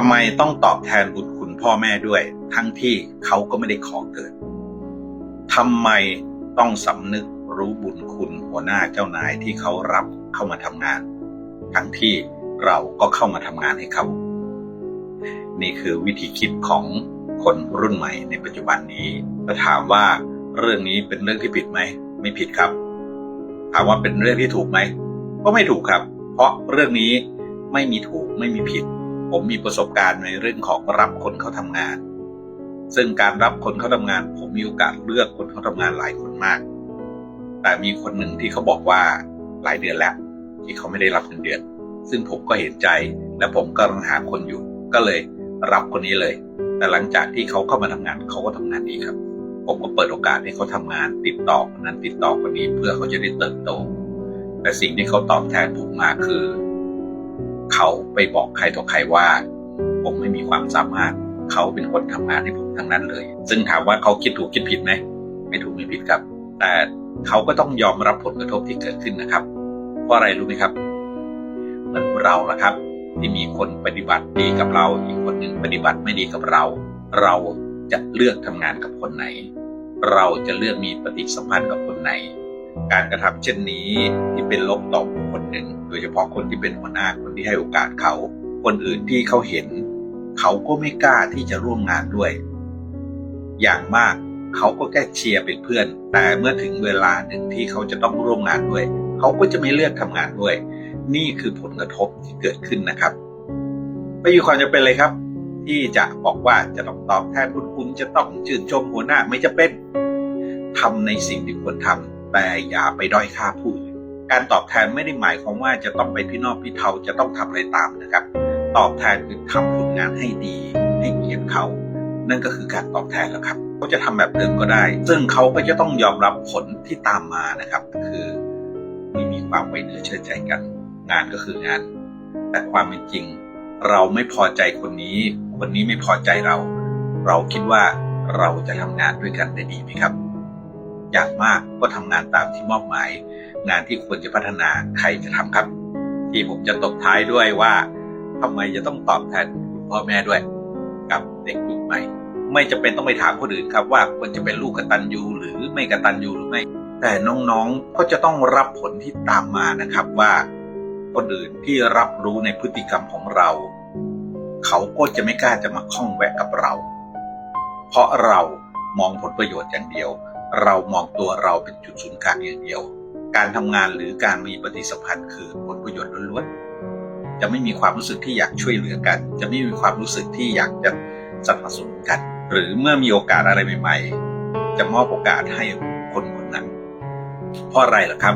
ำไมต้องตอบแทนบุญคุณพ่อแม่ด้วย ทั้งที่เขาก็ไม่ได้ขอเกิดทำไมต้องสำนึกรู้บุญคุณหัวหน้าเจ้านายที่เขารับเข้ามาทำงาน ทั้งที่เราก็เข้ามาทำงานให้เขา นี่คือวิธีคิดของคนรุ่นใหม่ในปัจจุบันนี้ถ้าถามว่าเรื่องนี้เป็นเรื่องที่ผิดไหม ไม่ผิดครับ ถามว่าเป็นเรื่องที่ถูกไหม ก็ไม่ถูกครับ เพราะเรื่องนี้ไม่มีถูกไม่มีผิด ผมมีประสบการณ์ในเรื่องของรับคนเขาทำงาน ซึ่งการรับคนเขาทำงาน ผมมีโอกาสเลือกคนเขาทำงานหลายคนมาก แต่มีคนหนึ่งที่เขาบอกว่าหลายเดือนแล้ว ที่เขาไม่ได้รับเงินเดือน ซึ่งผมก็เห็นใจ และผมก็กำลังหาคนอยู่ ก็เลยรับคนนี้เลย แต่หลังจากที่เขาเข้ามาทำงานเขาก็ทำงานดีครับ ผมก็เปิดโอกาสให้เขาทำงานติดต่อคนนั้นติดต่อคนนี้เพื่อเขาจะได้เติบโต แต่สิ่งที่เขาตอบแทนผมมาคือ เขาไปบอกใครต่อใครว่า ผมไม่มีความสามารถเขาเป็นคนทำงานให้ผมทั้งนั้นเลย ซึ่งถามว่าเขาคิดถูกคิดผิดไหมไม่ถูกไม่ผิดครับ แต่เขาก็ต้องยอมรับผลกระทบที่เกิดขึ้นนะครับ เพราะอะไรรู้ไหมครับเหมือนเราละครับ ที่มีคนปฏิบัติดีกับเรา อีกคนหนึ่งปฏิบัติไม่ดีกับเรา เราจะเลือกทำงานกับคนไหน เราจะเลือกมีปฏิสัมพันธ์กับคนไหน การกระทำเช่นนี้ที่เป็นลบต่อบุ คคลหนึ่ง โดยเฉพาะคนที่เป็นหัวหน้าคนที่ให้โอกาสเขา คนอื่นที่เขาเห็น เขาก็ไม่กล้าที่จะร่วมงานด้วย อย่างมากเขาก็แค่เชียร์เป็นเพื่อน แต่เมื่อถึงเวลาหนึ่งที่เขาจะต้องร่วมงานด้วย เขาก็จะไม่เลือกทำงานด้วย นี่คือผลกระทบที่เกิดขึ้นนะครับ ไม่มีความจำเป็นเลยครับ ที่จะบอกว่าจะต้องตอบแทนบุญคุณจะต้องชื่นชมหัวหน้าไม่จะเป็นทำในสิ่งที่ควรทำแต่อย่าไปด้อยค่าผู้อื่น การตอบแทนไม่ได้หมายความว่าจะต้องไปพี่นอกพี่เทาจะต้องทำอะไรตามนะครับ ตอบแทนคือทำผลงานให้ดี ให้เกียรติเขา นั่นก็คือการตอบแทนแล้วครับเขาจะทำแบบเดิมก็ได้ ซึ่งเขาก็จะต้องยอมรับผลที่ตามมานะครับ คือไม่มีความไว้เนื้อเชื่อใจกัน งานก็คืองาน แต่ความเป็นจริง เราไม่พอใจคนนี้ คนนี้ไม่พอใจเรา เราคิดว่าเราจะทำงานด้วยกันได้ดีไหมครับ อยางมากก็ทำงานตามที่มอบหมาย งานที่ควรจะพัฒนาใครจะทำครับ ที่ผมจะตบท้ายด้วยว่าทำไมจะต้องตอบแทนคุณพ่อแม่ด้วย กับเด็กยุคใหม่ ไม่จะเป็นต้องไปถามคนอื่นครับ ว่าควรจะเป็นลูกกตัญญูหรือไม่กตัญญูหรือไม่ แต่น้องๆก็จะต้องรับผลที่ตามมานะครับว่าคนอื่นที่รับรู้ในพฤติกรรมของเรา เขาก็จะไม่กล้าจะมาข้องแวะกับเรา เพราะเรามองผลประโยชน์อย่างเดียว เรามองตัวเราเป็นจุดศูนย์กลางอย่างเดียว การทำงานหรือการมีปฏิสัมพันธ์คือผลประโยชน์ล้วนๆ จะไม่มีความรู้สึกที่อยากช่วยเหลือกัน จะไม่มีความรู้สึกที่อยากจะสนับสนุนกัน หรือเมื่อมีโอกาสอะไรใหม่ ๆ จะมอบโอกาสให้คนคนนั้น เพราะอะไรล่ะครับ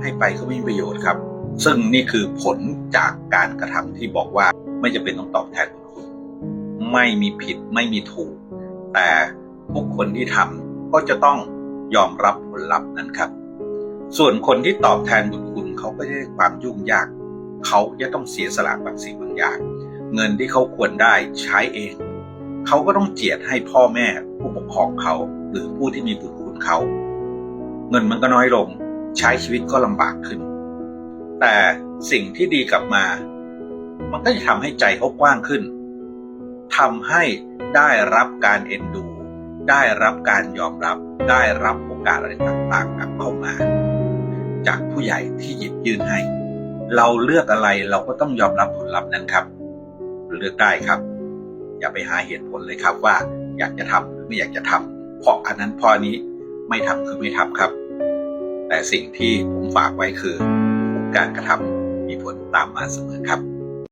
ให้ไปก็ไม่มีประโยชน์ครับ ซึ่งนี่คือผลจากการกระทำที่บอกว่าไม่จำเป็นต้องตอบแทนบุญคุณ ไม่มีผิดไม่มีถูก แต่ทุกคนที่ทำก็จะต้องยอมรับผลลัพธ์นั้นครับ ส่วนคนที่ตอบแทนบุญคุณเขาก็จะได้ความยุ่งยาก เขาจะต้องเสียสละบางสิ่งบางอย่าง เงินที่เขาควรได้ใช้เอง เขาก็ต้องเจียดให้พ่อแม่ผู้ปกครองเขา หรือผู้ที่มีบุญคุณเขา เงินมันก็น้อยลง ใช้ชีวิตก็ลำบากขึ้น แต่สิ่งที่ดีกลับมา มันก็จะทำให้ใจเขากว้างขึ้นทำให้ได้รับการเอ็นดู ได้รับการยอมรับ ได้รับโอกาสอะไรต่างๆกลับเข้ามา จากผู้ใหญ่ที่หยิบยื่นให้ เราเลือกอะไรเราก็ต้องยอมรับผลลัพธ์นั้นครับ เลือกได้ครับ อย่าไปหาเหตุผลเลยครับว่า อยากจะทำหรือไม่อยากจะทำเพราะอันนั้นพอนี้ไม่ทำคือไม่ทำครับ แต่สิ่งที่ผมฝากไว้คือกการกระทำมีผลตามมาเสมอครับ